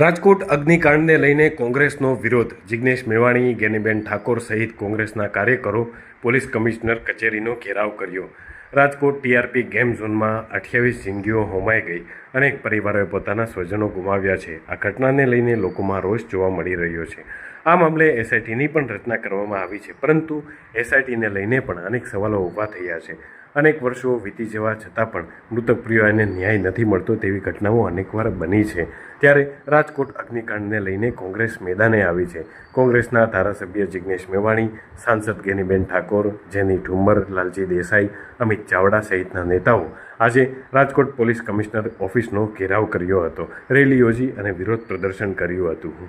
રાજકોટ અગ્નિકાંડને લઈને કોંગ્રેસનો વિરોધ. જિગ્નેશ મેવાણી, ગેનીબેન ઠાકોર સહિત કોંગ્રેસના કાર્યકરો પોલીસ કમિશનર કચેરીનો ઘેરાવ કર્યો. રાજકોટ ટીઆરપી ગેમ ઝોનમાં અઠ્યાવીસ જિંદગીઓ હોમાઈ ગઈ અનેક પરિવારોએ પોતાના સ્વજનો ગુમાવ્યા છે. આ ઘટનાને લઈને લોકોમાં રોષ જોવા મળી રહ્યો છે. આ મામલે એસઆઈટીની પણ રચના કરવામાં આવી છે, પરંતુ એસઆઈટીને લઈને પણ અનેક સવાલો ઊભા થયા છે. અનેક વર્ષો વીતી જવા છતાં પણ મૃતક પ્રિયાને ન્યાય નથી મળતો તેવી ઘટનાઓ અનેકવાર બની છે. ત્યારે રાજકોટ અગ્નિકાંડને લઈને કોંગ્રેસ મેદાને આવી છે. કોંગ્રેસના ધારાસભ્ય જિગ્નેશ મેવાણી, સાંસદ ગેનીબેન ઠાકોર, જેની ઠુમ્મર લાલજી દેસાઈ, અમિત ચાવડા સહિતના નેતાઓ આજે રાજકોટ પોલીસ કમિશનર ઓફિસનો ઘેરાવ કર્યો હતો. રેલી યોજી અને વિરોધ પ્રદર્શન કર્યું હતું.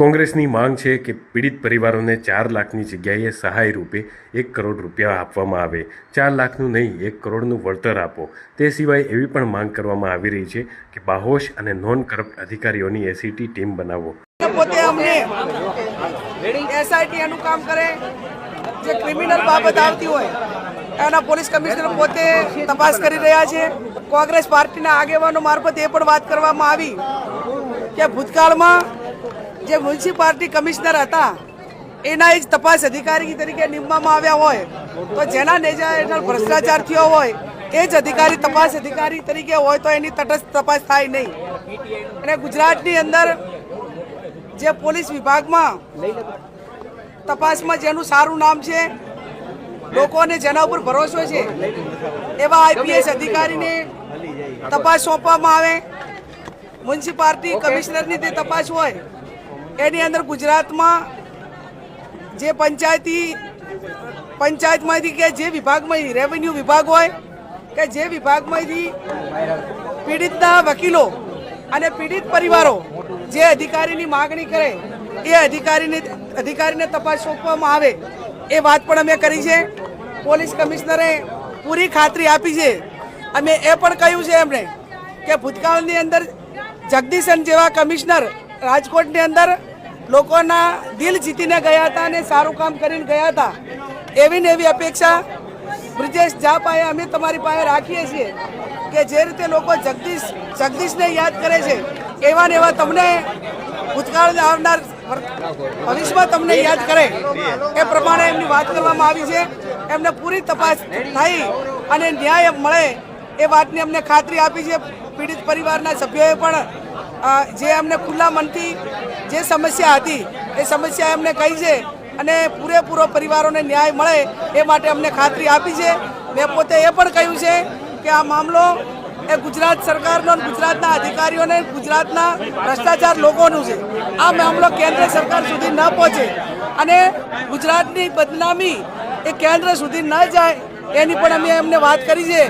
કોંગ્રેસની માંગ છે કે પીડિત પરિવારોને ચાર લાખની જગ્યાએ સહાય રૂપે એક કરોડ રૂપિયા આપવામાં આવે. ચાર લાખનું નહીં, એક કરોડનું વળતર આપો. તે સિવાય એવી પણ માંગ કરવામાં આવી રહી છે કે બાહોશ અને નોન કરપ્ટ અધિકારીઓની એસીટી ટીમ બનાવો. પોતે અમને એસઆઈટી કામ કરે, જે ક્રિમિનલ બાબત આવતી હોય, એના પોલીસ કમિશનર પોતે તપાસ કરી રહ્યા છે. કોંગ્રેસ પાર્ટીના આગેવાનો મારફત એ પણ વાત કરવામાં આવી કે ભૂતકાળમાં જે મ્યુનિસિપાલિટી કમિશનર હતા, એના જ તપાસ અધિકારી તરીકે નિમવામાં આવ્યા હોય, તો જેના નેજા હેઠળ ભ્રષ્ટાચાર થયો હોય, એ જ અધિકારી તપાસ અધિકારી તરીકે હોય, તો એની તટસ્થ તપાસ થાય નહીં. અને ગુજરાતની અંદર જે પોલીસ વિભાગમાં તપાસમાં જેનું સારું નામ છે, લોકોને જેના ઉપર ભરોસો છે, એવા આઈપીએસ અધિકારીને તપાસ સોંપવામાં આવે. મ્યુનિસિપાલિટી કમિશનરની તે તપાસ હોય એની અંદર ગુજરાતમાં જે પંચાયતી, પંચાયતમાંથી કે જે વિભાગમાંથી રેવન્યુ વિભાગ હોય કે જે વિભાગમાંથી પીડિતના વકીલો અને પીડિત પરિવારો જે અધિકારીની માગણી કરે, એ અધિકારીને અધિકારીને તપાસ સોંપવામાં આવે, એ વાત પણ અમે કરી છે. પોલીસ કમિશનરે પૂરી ખાતરી આપી છે. અમે એ પણ કહ્યું છે એમણે કે ભૂતકાળની અંદર જગદીશન જેવા કમિશનર રાજકોટની અંદર લોકોના દિલ જીતીને ગયા હતા અને સારું કામ કરીને ગયા હતા. એવી ને એવી અપેક્ષા બ્રિજેશ જા પાસે અમે તમારી પાસે રાખીએ છીએ કે જે રીતે લોકો જગદીશ, જગદીશને યાદ કરે છે, એવા ને એવા તમને ભૂતકાળ આવનાર ભવિષ્યમાં તમને યાદ કરે. એ પ્રમાણે એમની વાત કરવામાં આવી છે. એમને પૂરી તપાસ થઈ અને ન્યાય મળે એ વાતની અમને ખાતરી આપી છે. પીડિત પરિવારના સભ્યોએ પણ જે અમને ખુલ્લા મનથી જે સમસ્યા હતી, એ સમસ્યા એમને કહી છે અને પૂરેપૂરો પરિવારોને ન્યાય મળે એ માટે અમને ખાતરી આપી છે. મેં પોતે એ પણ કહ્યું છે કે આ મામલો એ ગુજરાત સરકારનો ગુજરાતના અધિકારીઓને ગુજરાતના ભ્રષ્ટાચાર લોકોનું છે. આ મામલો કેન્દ્ર સરકાર સુધી ન પહોંચે અને ગુજરાતની બદનામી એ કેન્દ્ર સુધી ન જાય એની પણ અમે એમને વાત કરી છે.